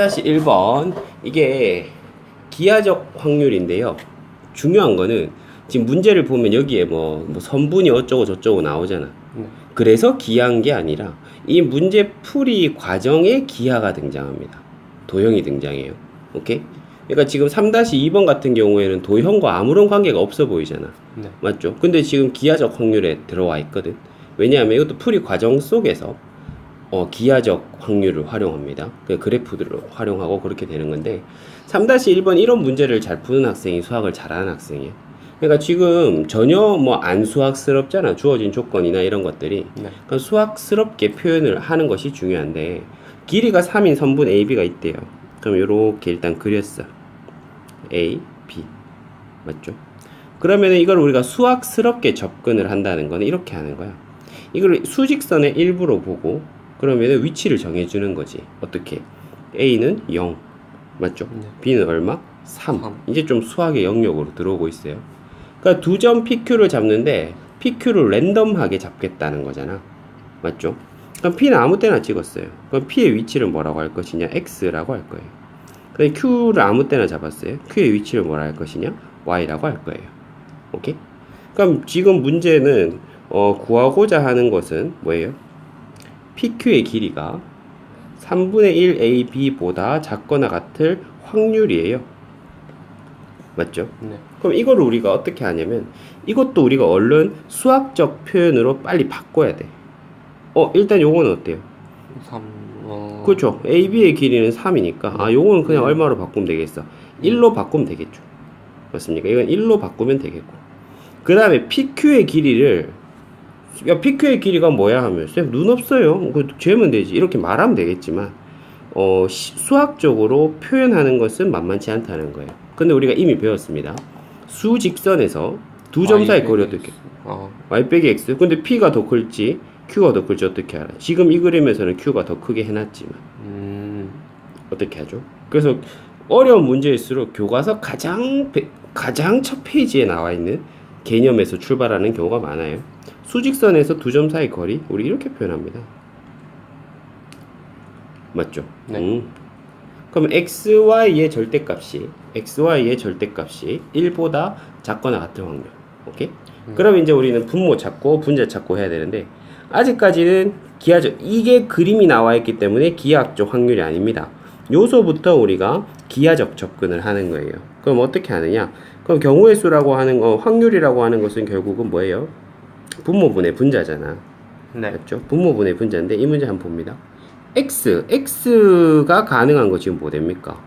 다시 1번 이게 기하적 확률인데요. 중요한 거는 지금 문제를 보면 여기에 뭐, 뭐 선분이 어쩌고 저쩌고 나오잖아. 네. 그래서 기하한 게 아니라 이 문제 풀이 과정에 기하가 등장합니다. 도형이 등장해요. 오케이? 그러니까 지금 3-2번 같은 경우에는 도형과 아무런 관계가 없어 보이잖아. 네. 맞죠? 근데 지금 기하적 확률에 들어와 있거든. 왜냐하면 이것도 풀이 과정 속에서 어, 기하적 확률을 활용합니다. 그 그래프들을 활용하고 그렇게 되는 건데 3-1번 이런 문제를 잘 푸는 학생이 수학을 잘하는 학생이에요. 그러니까 지금 전혀 뭐 안 수학스럽잖아. 주어진 조건이나 이런 것들이. 네. 그러니까 수학스럽게 표현을 하는 것이 중요한데 길이가 3인 선분 AB가 있대요. 그럼 이렇게 일단 그렸어. A, B. 맞죠? 그러면 이걸 우리가 수학스럽게 접근을 한다는 거는 이렇게 하는 거야. 이걸 수직선의 일부로 보고 그러면 위치를 정해주는 거지. 어떻게? A는 0. 맞죠? 네. B는 얼마? 3. 삼. 이제 좀 수학의 영역으로 들어오고 있어요. 그러니까 두 점 PQ를 잡는데 PQ를 랜덤하게 잡겠다는 거잖아. 맞죠? 그럼 P는 아무 때나 찍었어요. 그럼 P의 위치를 뭐라고 할 것이냐? X라고 할 거예요. 그럼 Q를 아무 때나 잡았어요. Q의 위치를 뭐라 할 것이냐? Y라고 할 거예요. 오케이? 그럼 지금 문제는 어, 구하고자 하는 것은 뭐예요? PQ의 길이가 3분의 1 AB보다 작거나 같을 확률이에요. 맞죠? 네. 그럼 이거를 우리가 어떻게 하냐면 이것도 우리가 얼른 수학적 표현으로 빨리 바꿔야 돼. 어, 일단 요거는 어때요? 3 어... 그렇죠. AB의 길이는 3이니까 아, 요거는 그냥 얼마로 바꾸면 되겠어? 1로 바꾸면 되겠죠. 맞습니까? 이건 1로 바꾸면 되겠고. 그 다음에 PQ의 길이를 야, PQ의 길이가 뭐야 하면 쌤, 눈 없어요. 그 재면 되지. 이렇게 말하면 되겠지만 어, 시- 수학적으로 표현하는 것은 만만치 않다는 거예요. 근데 우리가 이미 배웠습니다. 수 직선에서 두 점 사이 거리 어떻게? 어, y 빼기 x. 근데 p가 더 클지 q가 더 클지 어떻게 알아? 지금 이 그림에서는 q가 더 크게 해놨지만 음, 어떻게 하죠? 그래서 어려운 문제일수록 교과서 가장 베- 가장 첫 페이지에 나와 있는 개념에서 출발하는 경우가 많아요. 수직선에서 두 점 사이 거리 우리 이렇게 표현합니다. 맞죠? 네. 음. 그럼 x, y의 절대값이 x, y의 절대값이 1보다 작거나 같은 확률. 오케이? 음. 그럼 이제 우리는 분모 찾고 분자 찾고 해야 되는데 아직까지는 기하적 이게 그림이 나와 있기 때문에 기하학적 확률이 아닙니다. 요소부터 우리가 기하적 접근을 하는 거예요. 그럼 어떻게 하느냐? 그럼 경우의 수라고 하는 거 확률이라고 하는 것은 결국은 뭐예요? 분모분의 분자잖아. 네. 맞죠? 분모분의 분자인데 이 문제 한번 봅니다. x, x가 가능한 거 지금 뭐 됩니까?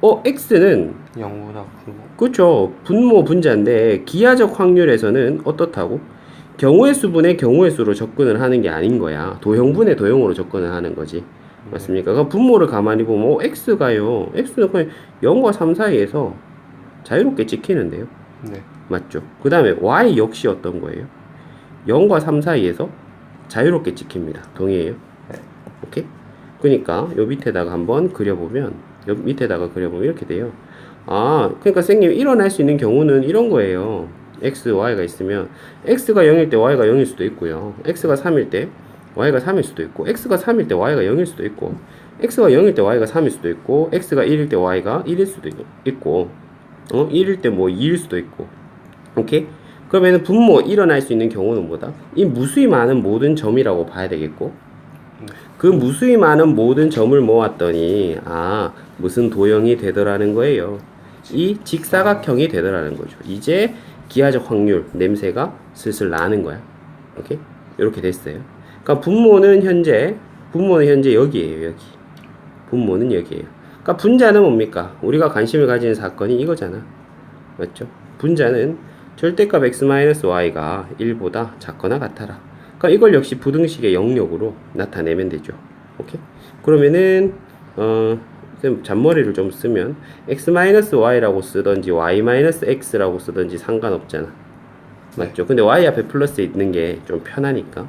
어, x는 0보다 크고 그렇죠. 분모 분자인데 기하적 확률에서는 어떻다고? 경우의 수분의 경우의 수로 접근을 하는 게 아닌 거야. 도형분의 도형으로 접근을 하는 거지. 맞습니까? 그럼 분모를 가만히 보면 어, x가요. x는 그냥 0과 3 사이에서 자유롭게 찍히는데요. 네. 맞죠? 그 다음에 y 역시 어떤 거예요? 0과 3 사이에서 자유롭게 찍힙니다. 동의해요? 네. 오케이? 그러니까 요 밑에다가 한번 그려보면 요 밑에다가 그려보면 이렇게 돼요. 아, 그러니까 선생님 일어날 수 있는 경우는 이런 거예요. x, y가 있으면 x가 0일 때 y가 0일 수도 있고요. x가 3일 때 y가 3일 수도 있고 x가 3일 때 y가 0일 수도 있고 x가 0일 때 y가 3일 수도 있고 x가 1일 때 y가 1일 수도 있고 어? 1일 때 뭐 2일 수도 있고 오케이? 그러면은 분모 일어날 수 있는 경우는 뭐다? 이 무수히 많은 모든 점이라고 봐야 되겠고 그 무수히 많은 모든 점을 모았더니 아 무슨 도형이 되더라는 거예요. 이 직사각형이 되더라는 거죠. 이제 기하적 확률 냄새가 슬슬 나는 거야. 오케이? 이렇게 됐어요. 그러니까 분모는 현재 분모는 현재 여기에요. 여기. 분모는 여기에요. 그러니까 분자는 뭡니까? 우리가 관심을 가지는 사건이 이거잖아. 맞죠? 분자는 절대값 x-y가 1보다 작거나 같아라. 그러니까 이걸 역시 부등식의 영역으로 나타내면 되죠. 오케이? 그러면은 어 쌤, 잔머리를 좀 쓰면 x-y라고 쓰던지 y-x라고 쓰던지 상관없잖아. 맞죠? 근데 y 앞에 플러스 있는 게 좀 편하니까.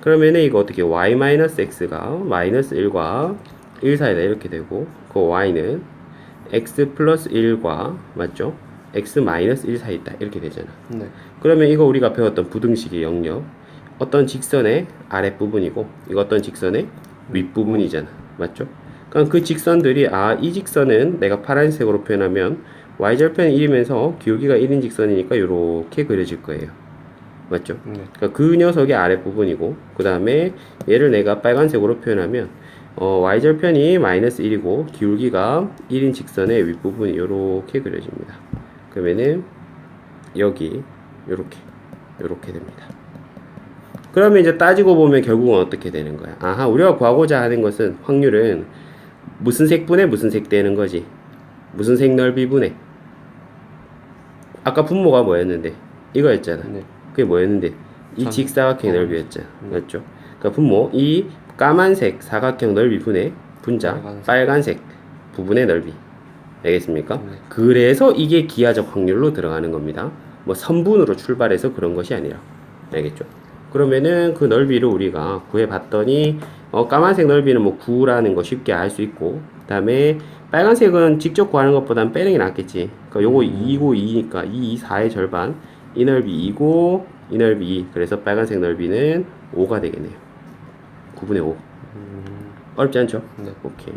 그러면은 이거 어떻게 y-x가 마이너스 1과 1 사이다 이렇게 되고 그 y는 x 플러스 1과 맞죠? X 마이너스 1 사이 있다 이렇게 되잖아. 네. 그러면 이거 우리가 배웠던 부등식의 영역 어떤 직선의 아랫부분이고 이거 어떤 직선의 윗부분이잖아. 맞죠? 그러니까 그 직선들이 아 이 직선은 내가 파란색으로 표현하면 y절편 1이면서 기울기가 1인 직선이니까 이렇게 그려질 거예요. 맞죠? 네. 그러니까 그 녀석의 아랫부분이고 그 다음에 얘를 내가 빨간색으로 표현하면 어, y절편이 마이너스 1이고 기울기가 1인 직선의 윗부분이 이렇게 그려집니다. 그러면은 여기 요렇게 요렇게 됩니다. 그러면 이제 따지고 보면 결국은 어떻게 되는 거야? 아하 우리가 구하고자 하는 것은 확률은 무슨 색분에 무슨 색 되는 거지? 무슨 색 넓이분에 아까 분모가 뭐였는데 이거였잖아. 네. 그게 뭐였는데 이 전- 직사각형 어. 넓이였잖아. 맞죠? 그러니까 분모 이 까만색 사각형 넓이 분의 분자 빨간색. 빨간색 부분의 넓이. 알겠습니까? 네. 그래서 이게 기하적 확률로 들어가는 겁니다. 뭐 선분으로 출발해서 그런 것이 아니라. 알겠죠? 그러면은 그 넓이를 우리가 구해 봤더니 어, 까만색 넓이는 뭐 9라는 거 쉽게 알 수 있고 그 다음에 빨간색은 직접 구하는 것보단 빼는 게 낫겠지. 그러니까 요거 2고 2니까 2, 2, 4의 절반. 이 넓이 2고 이 넓이 2. 그래서 빨간색 넓이는 5가 되겠네요. 9분의 5. 음, 어렵지 않죠? 네. 오케이.